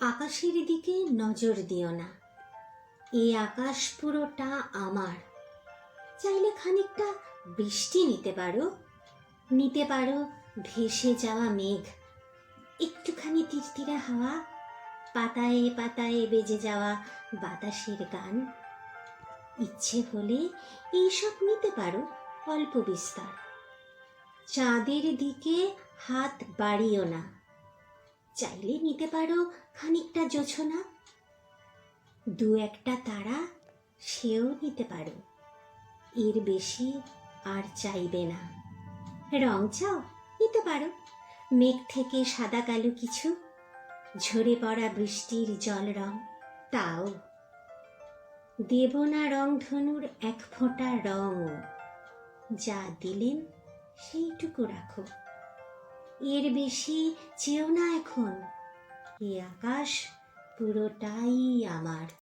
আকাশের দিকে নজর দিও না। এই আকাশ পুরোটা আমার। চাইলে খানিকটা বৃষ্টি নিতে পারো। নিতে পারো ভেসে যাওয়া মেঘ। একটুখানি তীরতীরা হাওয়া, পাতায়ে পাতায়ে বেজে যাওয়া বাতাসের গান। ইচ্ছে হলে এইসব নিতে পারো অল্প বিস্তার। চাঁদের দিকে হাত বাড়িও না। চাইলে নিতে পারো খানিকটা জোছনা দু একটা তারা সেও নিতে পারো। এর বেশি আর চাইবে না। রং চাও? নিতে পারো। মেঘ থেকে সাদা কালো কিছু, ঝরে পড়া বৃষ্টির জল রং, তাও। দেব না রং ধনুর এক ফোঁটা রঙও, যা দিলেন সেইটুকু রাখো। এর বেশি চেও না এখন। এ আকাশ পুরোটাই আমার।